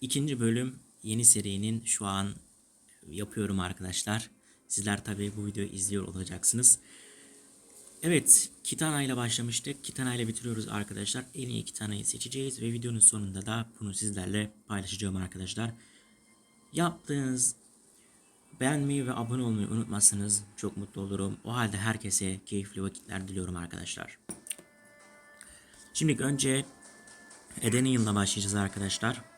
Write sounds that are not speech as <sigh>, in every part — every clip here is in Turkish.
ikinci bölüm yeni serinin şu an yapıyorum arkadaşlar. Sizler tabii bu videoyu izliyor olacaksınız. Evet, Kitana ile başlamıştık. Kitana ile bitiriyoruz arkadaşlar. En iyi Kitana'yı seçeceğiz ve videonun sonunda da bunu sizlerle paylaşacağım arkadaşlar. Yaptığınız beğenmeyi ve abone olmayı unutmazsanız çok mutlu olurum. O halde herkese keyifli vakitler diliyorum arkadaşlar. Şimdi önce Eden'in yılına başlayacağız arkadaşlar.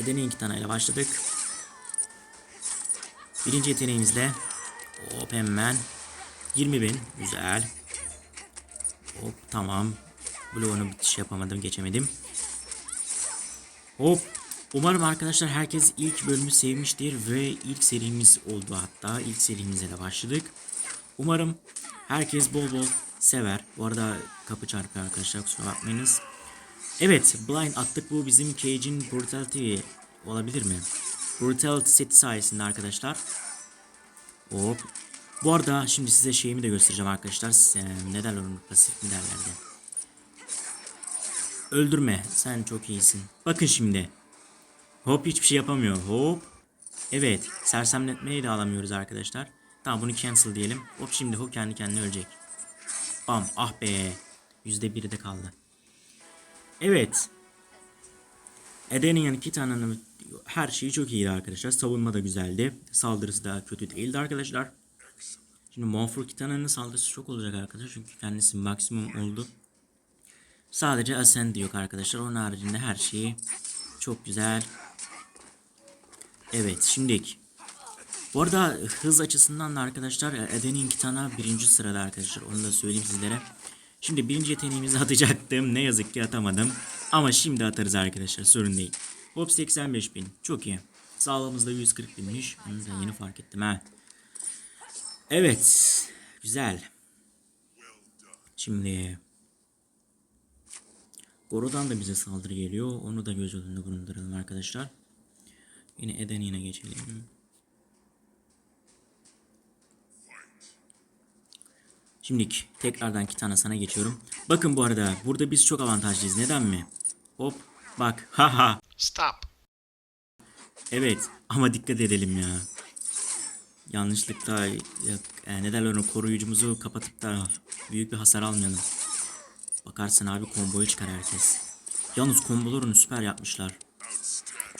Eden'in iki taneyle başladık. Birinci yeteneğimizle hop hemen 20 bin güzel. Hop tamam. Bloğunu bitiş yapamadım geçemedim. Hop. Umarım arkadaşlar herkes ilk bölümü sevmiştir ve ilk serimiz oldu hatta. ilk serimize de başladık. Umarım herkes bol bol sever. Bu arada kapı çarpıyor arkadaşlar kusura bakmayınız. Evet blind attık bu bizim Cage'in Brutality olabilir mi? Brutality seti sayesinde arkadaşlar. Hop. Bu arada şimdi size şeyimi de göstereceğim arkadaşlar. Size, ne derler onu pasif mi derlerdi. Öldürme. Sen çok iyisin. Bakın şimdi. Hop hiçbir şey yapamıyor. Hop. Evet. Sersemletmeyi de alamıyoruz arkadaşlar. Tamam bunu cancel diyelim. Hop şimdi o kendi kendine ölecek. Bam. Ah be. Yüzde biri de kaldı. Evet. Eden'in iki tane her şeyi çok iyiydi arkadaşlar. Savunma da güzeldi. Saldırısı da kötü değildi arkadaşlar. Şimdi Monfort Kitana'nın saldırısı çok olacak arkadaşlar. Çünkü kendisi maksimum oldu. Sadece Ascend yok arkadaşlar. Onun haricinde her şeyi çok güzel. Evet şimdilik. Bu arada hız açısından da arkadaşlar Eden'in Kitana birinci sırada arkadaşlar. Onu da söyleyeyim sizlere. Şimdi birinci yeteneğimizi <laughs> atacaktım. Ne yazık ki atamadım. Ama şimdi atarız arkadaşlar. Sorun değil. Hop 85 bin. Çok iyi. Sağlığımızda 140 binmiş. Onu da yeni fark ettim ha. Evet. Güzel. Şimdi Goro'dan da bize saldırı geliyor. Onu da göz önünde bulunduralım arkadaşlar. Yine Eden yine geçelim. Şimdilik tekrardan Kitana sana geçiyorum. Bakın bu arada burada biz çok avantajlıyız. Neden mi? Hop bak. <laughs> Haha. Stop. Evet ama dikkat edelim ya. Yanlışlıkla ya, e, ne derler onu koruyucumuzu kapatıp da büyük bir hasar almayalım. Bakarsın abi komboyu çıkar herkes. Yalnız kombolarını süper yapmışlar.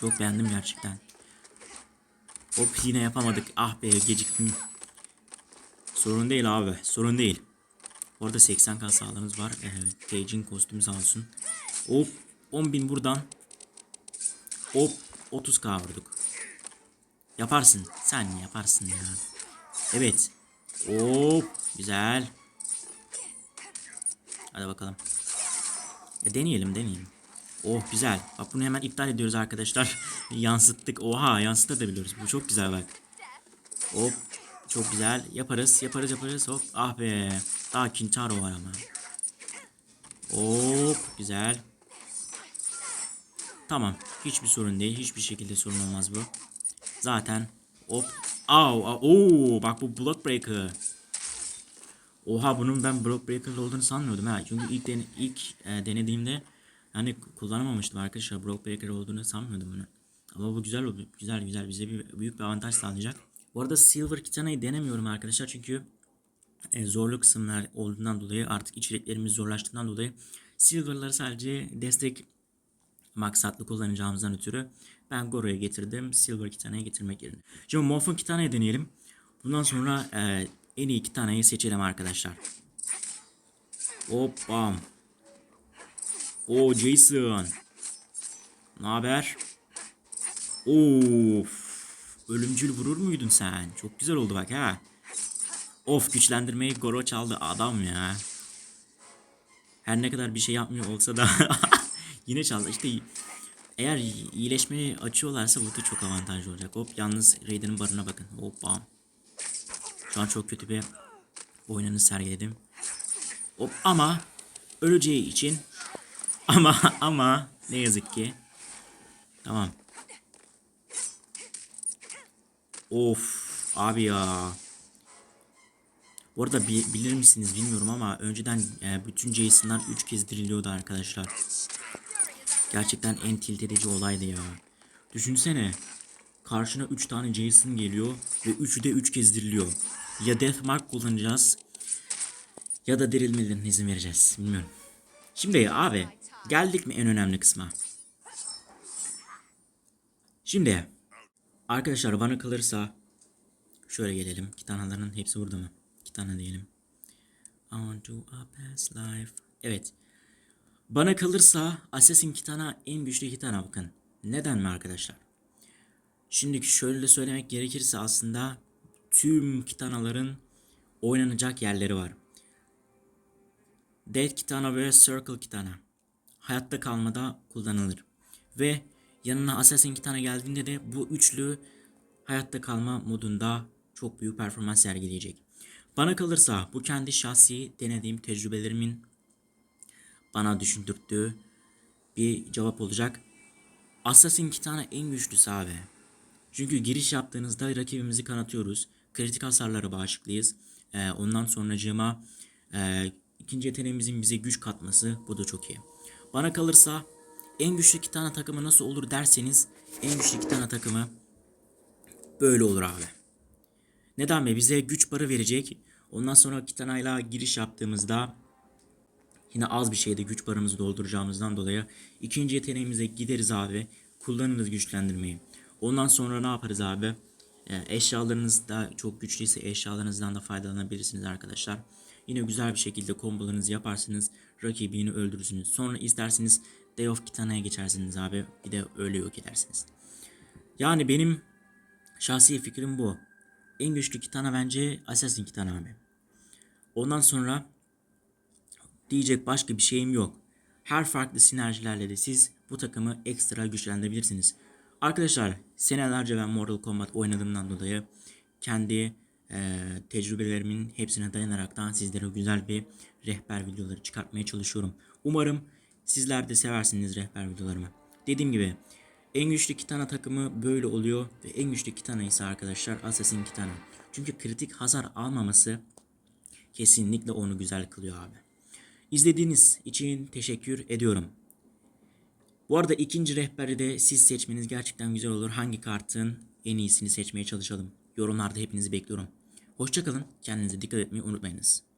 Çok beğendim gerçekten. Hop yine yapamadık. Ah be geciktim. Sorun değil abi. Sorun değil. Bu arada 80k sağlığımız var. Ee, kostümü sağ olsun. Hop 10.000 buradan. Hop 30k vurduk. Yaparsın. Sen yaparsın ya. Evet. Hop güzel. Hadi bakalım. Ya deneyelim deneyelim. Oh güzel. Bak bunu hemen iptal ediyoruz arkadaşlar. <laughs> Yansıttık. Oha yansıtabiliyoruz. Bu çok güzel bak. Hop. Çok güzel. Yaparız. Yaparız yaparız. Hop. Ah be. Daha Kintaro var ama. Hop. Güzel. Tamam. Hiçbir sorun değil. Hiçbir şekilde sorun olmaz bu. Zaten. Hop. Au. au. Oo, bak bu block breaker. Oha bunun ben block breaker olduğunu sanmıyordum ha. Çünkü ilk dene, ilk e, denediğimde yani kullanamamıştım arkadaşlar. Block breaker olduğunu sanmıyordum bunu. Ama bu güzel. Güzel güzel bize bir büyük bir avantaj sağlayacak. Bu arada Silver Kitana'yı denemiyorum arkadaşlar çünkü e, zorlu kısımlar olduğundan dolayı artık içeriklerimiz zorlaştığından dolayı Silver'ları sadece destek maksatlı kullanacağımızdan ötürü ben Goro'ya getirdim. Silver Kitana'ya getirmek yerine. Şimdi Morphin Kitana'ya deneyelim. Bundan sonra e, en iyi iki taneyi seçelim arkadaşlar. Hop bam. O Jason. Ne haber? Of. Ölümcül vurur muydun sen? Çok güzel oldu bak ha. Of güçlendirmeyi Goro çaldı adam ya. Her ne kadar bir şey yapmıyor olsa da <laughs> yine çaldı. İşte eğer iyileşmeyi açıyorlarsa bu da çok avantajlı olacak. Hop yalnız Raiden'ın barına bakın. Hop bam. Şu an çok kötü bir oynanış sergiledim. Hop ama öleceği için <laughs> ama ama ne yazık ki tamam. Of abi ya. Bu arada bi- bilir misiniz bilmiyorum ama önceden e, bütün Jason'lar 3 kez diriliyordu arkadaşlar. Gerçekten en tilt edici olaydı ya. Düşünsene. Karşına 3 tane Jason geliyor ve 3'ü de 3 kez diriliyor. Ya Deathmark kullanacağız ya da dirilmelerine izin vereceğiz. Bilmiyorum. Şimdi abi geldik mi en önemli kısma? Şimdi arkadaşlar bana kalırsa şöyle gelelim. Kitanaların hepsi burada mı? Kitana diyelim. On to a past life. Evet. Bana kalırsa Assassin Kitana en güçlü Kitana bakın. Neden mi arkadaşlar? Şimdi şöyle söylemek gerekirse aslında tüm Kitanaların oynanacak yerleri var. Dead Kitana ve Circle Kitana hayatta kalmada kullanılır. Ve yanına Assassin Kitana geldiğinde de bu üçlü hayatta kalma modunda çok büyük performans sergileyecek. Bana kalırsa bu kendi şahsi denediğim tecrübelerimin bana düşündürttüğü bir cevap olacak. Assassin Kitana en güçlüsü abi. Çünkü giriş yaptığınızda rakibimizi kanatıyoruz. Kritik hasarlara bağışıklıyız. Ee, ondan sonracığıma e, ikinci yeteneğimizin bize güç katması bu da çok iyi. Bana kalırsa en güçlü iki tane takımı nasıl olur derseniz en güçlü iki tane takımı böyle olur abi. Neden be bize güç barı verecek. Ondan sonra Kitana'yla giriş yaptığımızda yine az bir şeyde güç barımızı dolduracağımızdan dolayı ikinci yeteneğimize gideriz abi. Kullanırız güçlendirmeyi. Ondan sonra ne yaparız abi? Ee, eşyalarınız da çok güçlüyse eşyalarınızdan da faydalanabilirsiniz arkadaşlar. Yine güzel bir şekilde kombolarınızı yaparsınız. Rakibini öldürürsünüz. Sonra isterseniz Day of Kitana'ya geçersiniz abi. Bir de öyle yok edersiniz. Yani benim şahsi fikrim bu. En güçlü Kitana bence Assassin Kitana abi. Ondan sonra diyecek başka bir şeyim yok. Her farklı sinerjilerle de siz bu takımı ekstra güçlendirebilirsiniz. Arkadaşlar senelerce ben Mortal Kombat oynadığımdan dolayı kendi e, tecrübelerimin hepsine dayanaraktan sizlere güzel bir rehber videoları çıkartmaya çalışıyorum. Umarım sizler de seversiniz rehber videolarımı. Dediğim gibi en güçlü Kitana takımı böyle oluyor ve en güçlü Kitana ise arkadaşlar Assassin Kitana. Çünkü kritik hasar almaması kesinlikle onu güzel kılıyor abi. İzlediğiniz için teşekkür ediyorum. Bu arada ikinci rehberi de siz seçmeniz gerçekten güzel olur. Hangi kartın en iyisini seçmeye çalışalım. Yorumlarda hepinizi bekliyorum. Hoşçakalın. Kendinize dikkat etmeyi unutmayınız.